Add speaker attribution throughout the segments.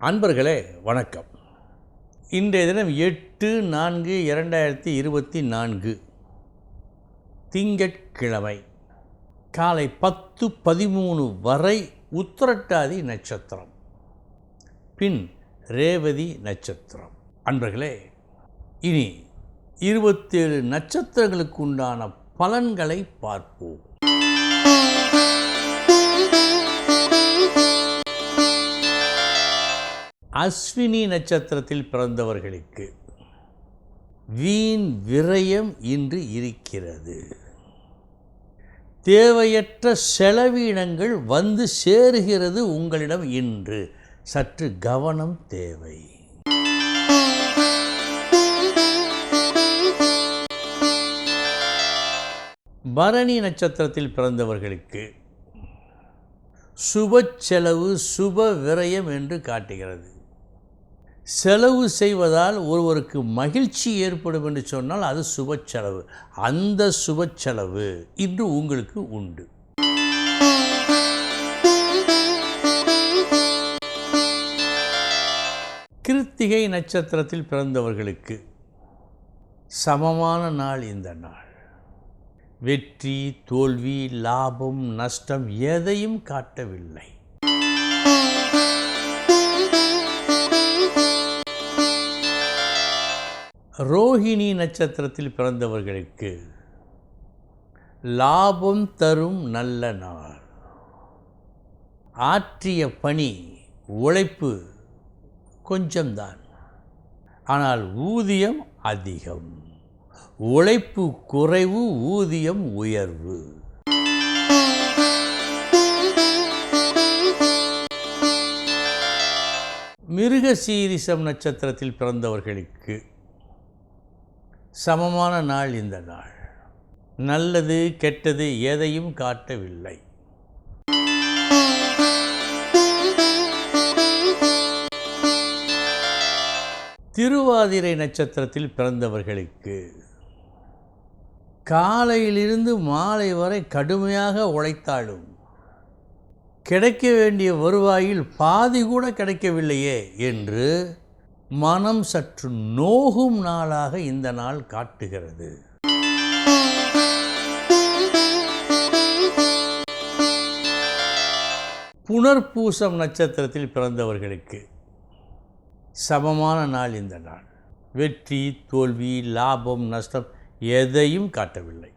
Speaker 1: அன்பர்களே வணக்கம். இன்றைய தினம் எட்டு நான்கு இரண்டாயிரத்தி இருபத்தி நான்கு. திங்கட்கிழமை. காலை பத்து பதிமூணு வரை உத்திரட்டாதி நட்சத்திரம். பின் ரேவதி நட்சத்திரம். அன்பர்களே இனி இருபத்தேழு நட்சத்திரங்களுக்கு உண்டான பலன்களை பார்ப்போம். அஸ்வினி நட்சத்திரத்தில் பிறந்தவர்களுக்கு வீண் விரயம் இன்று இருக்கிறது. தேவையற்ற செலவீனங்கள் வந்து சேருகிறது உங்களிடம் இன்று. சற்று கவனம் தேவை. பரணி நட்சத்திரத்தில் பிறந்தவர்களுக்கு சுப செலவு சுப விரயம் என்று காட்டுகிறது. செலவு செய்வதால் ஒருவருக்கு மகிழ்ச்சி ஏற்படும் என்று சொன்னால் அது சுப செலவு. அந்த சுப செலவு இன்று உங்களுக்கு உண்டு. கிருத்திகை நட்சத்திரத்தில் பிறந்தவர்களுக்கு சமமான நாள் இந்த நாள். வெற்றி தோல்வி லாபம் நஷ்டம் எதையும் காட்டவில்லை. ரோஹிணி நட்சத்திரத்தில் பிறந்தவர்களுக்கு லாபம் தரும் நல்ல நாள். ஆற்றிய பணி உழைப்பு கொஞ்சம்தான். ஆனால் ஊதியம் அதிகம். உழைப்பு குறைவு ஊதியம் உயர்வு. மிருகசீரிசம் நட்சத்திரத்தில் பிறந்தவர்களுக்கு சமமான நாள் இந்த நாள். நல்லது கெட்டது எதையும் காட்டவில்லை. திருவாதிரை நட்சத்திரத்தில் பிறந்தவர்களுக்கு காலையிலிருந்து மாலை வரை கடுமையாக உழைத்தாலும் கிடைக்க வேண்டிய வருவாயில் பாதி கூட கிடைக்கவில்லையே என்று மனம் சற்று நோகும் நாளாக இந்த நாள் காட்டுகிறது. புனர்பூசம் நட்சத்திரத்தில் பிறந்தவர்களுக்கு சமமான நாள் இந்த நாள். வெற்றி தோல்வி லாபம் நஷ்டம் எதையும் காட்டவில்லை.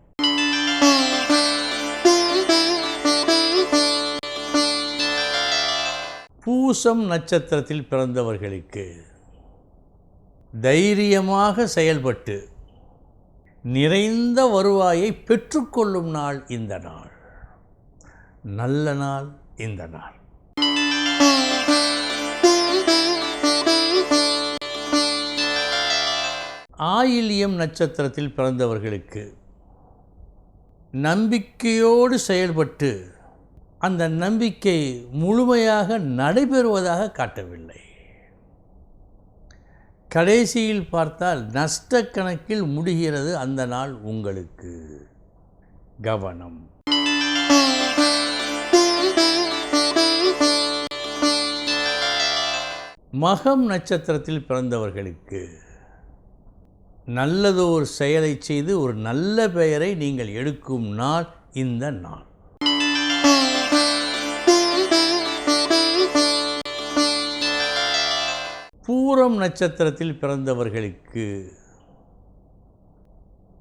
Speaker 1: பூசம் நட்சத்திரத்தில் பிறந்தவர்களுக்கு தைரியமாக செயல்பட்டு நிறைந்த வருவாயை பெற்றுக்கொள்ளும் நாள் இந்த நாள். நல்ல நாள் இந்த நாள். ஆயில்யம் நட்சத்திரத்தில் பிறந்தவர்களுக்கு நம்பிக்கையோடு செயல்பட்டு அந்த நம்பிக்கை முழுமையாக நடைபெறுவதாக காட்டவில்லை. கடைசியில் பார்த்தால் நஷ்ட கணக்கில் முடிகிறது அந்த நாள் உங்களுக்கு. கவனம். மகம் நட்சத்திரத்தில் பிறந்தவர்களுக்கு நல்லதோர் செயலை செய்து ஒரு நல்ல பெயரை நீங்கள் எடுக்கும் நாள் இந்த நாள். பூரம் நட்சத்திரத்தில் பிறந்தவர்களுக்கு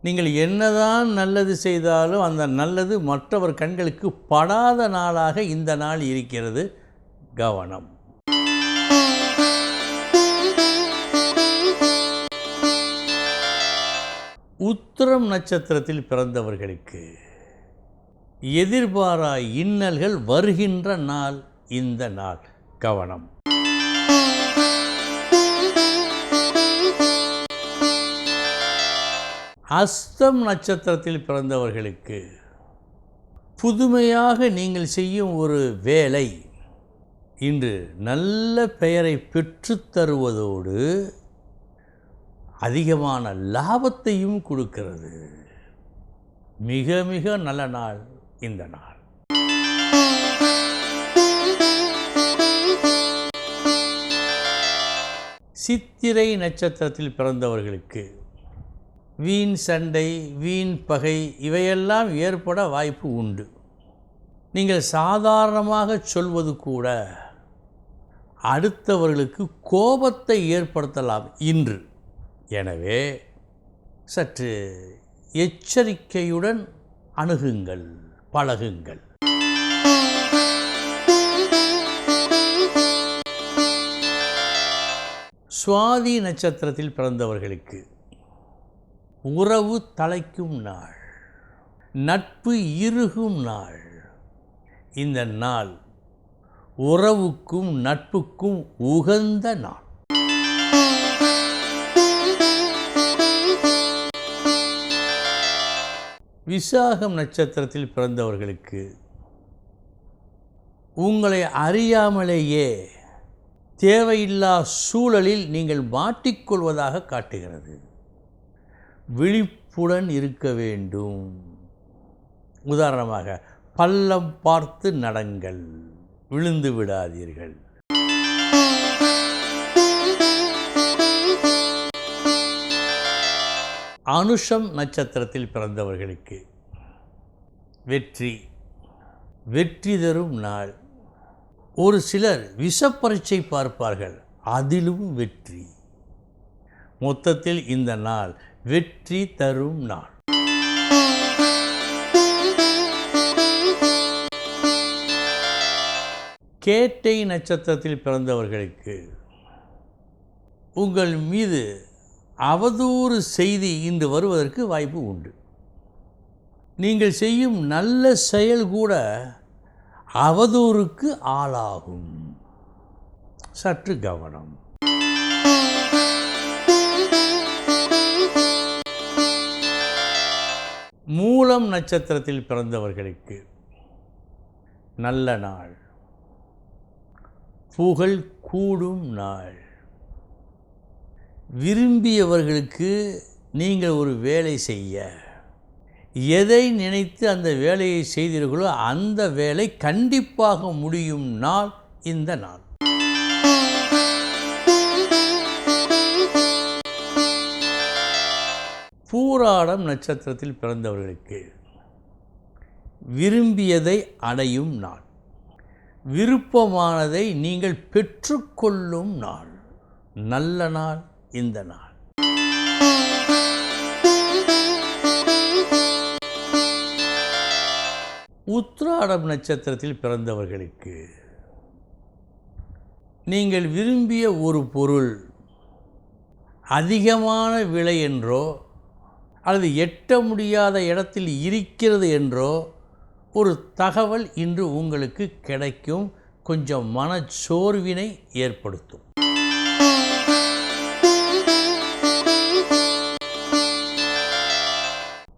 Speaker 1: நீங்கள் என்னதான் நல்லது செய்தாலும் அந்த நல்லது மற்றவர் கண்களுக்கு படாத நாளாக இந்த நாள் இருக்கிறது. கவனம். உத்திரம் நட்சத்திரத்தில் பிறந்தவர்களுக்கு எதிர்பாரா இன்னல்கள் வருகின்ற நாள் இந்த நாள். கவனம். அஸ்தம் நட்சத்திரத்தில் பிறந்தவர்களுக்கு புதுமையாக நீங்கள் செய்யும் ஒரு வேலை. இன்று நல்ல பெயரை பெற்றுத்தருவதோடு அதிகமான லாபத்தையும் கொடுக்கிறது. மிக மிக நல்ல நாள் இந்த நாள். சித்திரை நட்சத்திரத்தில் பிறந்தவர்களுக்கு வீண் சண்டை வீண் பகை இவையெல்லாம் ஏற்பட வாய்ப்பு உண்டு. நீங்கள் சாதாரணமாக சொல்வது கூட அடுத்தவர்களுக்கு கோபத்தை ஏற்படுத்தலாம் இன்று. எனவே சற்று எச்சரிக்கையுடன் அணுகுங்கள் பழகுங்கள். சுவாதி நட்சத்திரத்தில் பிறந்தவர்களுக்கு உறவு தலைக்கும் நாள் நட்பு இறுகும் நாள். இந்த நாள் உறவுக்கும் நட்புக்கும் உகந்த நாள். விசாகம் நட்சத்திரத்தில் பிறந்தவர்களுக்கு உங்களை அறியாமலேயே தேவையில்லா சூழலில் நீங்கள் மாட்டிக்கொள்வதாக காட்டுகிறது. விழிப்புடன் இருக்க வேண்டும். உதாரணமாக பள்ளம் பார்த்து நடங்கள் விழுந்து விடாதீர்கள். அனுஷம் நட்சத்திரத்தில் பிறந்தவர்களுக்கு வெற்றி. வெற்றி தரும் நாள். ஒரு சிலர் விஷப்பரீட்சை பார்ப்பார்கள் அதிலும் வெற்றி. மொத்தத்தில் இந்த நாள் வெற்றி தரும் நாள். கேட்டை நட்சத்திரத்தில் பிறந்தவர்களுக்கு உங்கள் மீது அவதூறு செய்தி இன்று வருவதற்கு வாய்ப்பு உண்டு. நீங்கள் செய்யும் நல்ல செயல் கூட அவதூறுக்கு ஆளாகும். சற்று கவனம். மூலம் நட்சத்திரத்தில் பிறந்தவர்களுக்கு நல்ல நாள். புகழ் கூடும் நாள். விரும்பியவர்களுக்கு நீங்கள் ஒரு வேலை செய்ய. எதை நினைத்து அந்த வேலையை செய்தீர்களோ அந்த வேலை கண்டிப்பாக முடியும் நாள் இந்த நாள். பூராடம் நட்சத்திரத்தில் பிறந்தவர்களுக்கு விரும்பியதை அடையும் நாள். விருப்பமானதை நீங்கள் பெற்றுக்கொள்ளும் நாள். நல்ல நாள் இந்த நாள். உத்ராடம் நட்சத்திரத்தில் பிறந்தவர்களுக்கு நீங்கள் விரும்பிய ஒரு பொருள் அதிகமான விலை என்றோ அல்லது எட்ட முடியாத இடத்தில் இருக்கிறது என்றோ ஒரு தகவல் இன்று உங்களுக்கு கிடைக்கும். கொஞ்சம் மனச்சோர்வினை ஏற்படுத்தும்.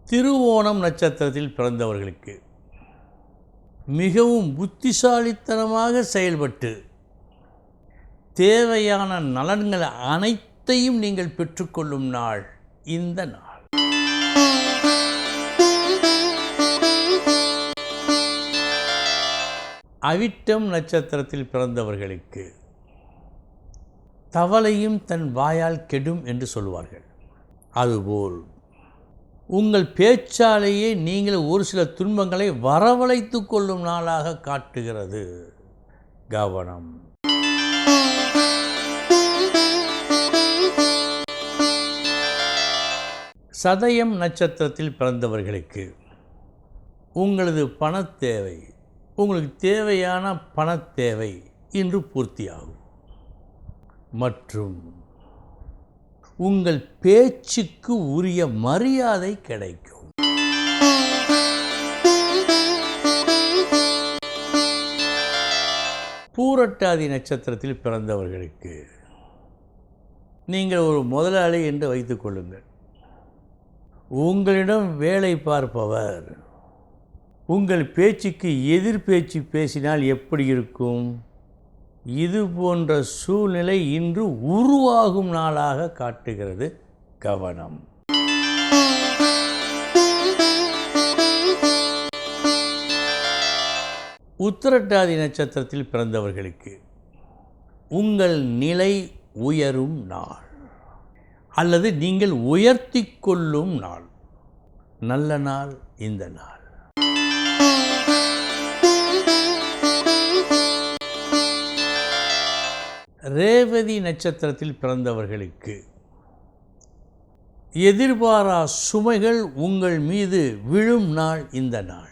Speaker 1: திருவோணம் நட்சத்திரத்தில் பிறந்தவர்களுக்கு மிகவும் புத்திசாலித்தனமாக செயல்பட்டு தேவையான நலன்கள் அனைத்தையும் நீங்கள் பெற்றுக்கொள்ளும் நாள் இந்த நாள். அவிட்டம் நட்சத்திரத்தில் பிறந்தவர்களுக்கு தவளையும் தன் வாயால் கெடும் என்று சொல்வார்கள் அதுபோல் உங்கள் பேச்சாலேயே நீங்கள் ஒரு சில துன்பங்களை வரவழைத்து கொள்ளும் நாளாக காட்டுகிறது. கவனம். சதயம் நட்சத்திரத்தில் பிறந்தவர்களுக்கு உங்களது பணத்தேவை உங்களுக்கு தேவையான பணத்தேவை இன்று பூர்த்தியாகும். மற்றும் உங்கள் பேச்சுக்கு உரிய மரியாதை கிடைக்கும். பூரட்டாதி நட்சத்திரத்தில் பிறந்தவர்களுக்கு நீங்கள் ஒரு முதலாளி என்று வைத்துக்கொள்ளுங்கள் உங்களிடம் வேலை பார்ப்பவர் உங்கள் பேச்சுக்கு எதிர் பேச்சு பேசினால் எப்படி இருக்கும்? இது போன்ற சூழ்நிலை இன்று உருவாகும் நாளாக காட்டுகிறது கவனம். உத்திரட்டாதி நட்சத்திரத்தில் பிறந்தவர்களுக்கு உங்கள் நிலை உயரும் நாள் அல்லது நீங்கள் உயர்த்தி கொள்ளும் நாள். நல்ல நாள் இந்த நாள். ரேவதி நட்சத்திரத்தில் பிறந்தவர்களுக்கு எதிர்பாரா சுமைகள் உங்கள் மீது விழும் நாள் இந்த நாள்.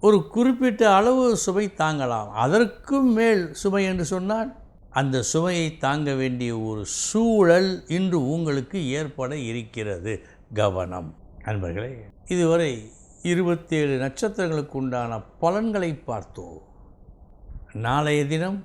Speaker 1: ஒரு குறிப்பிட்ட அளவு சுமை தாங்கலாம். அதற்கும் மேல் சுமை என்று சொன்னால் அந்த சுமையை தாங்க வேண்டிய ஒரு சூழல் இன்று உங்களுக்கு ஏற்பட இருக்கிறது. கவனம். நண்பர்களே இதுவரை இருபத்தேழு நட்சத்திரங்களுக்கு உண்டான பலன்களை பார்த்தோம். நாளைய தினம்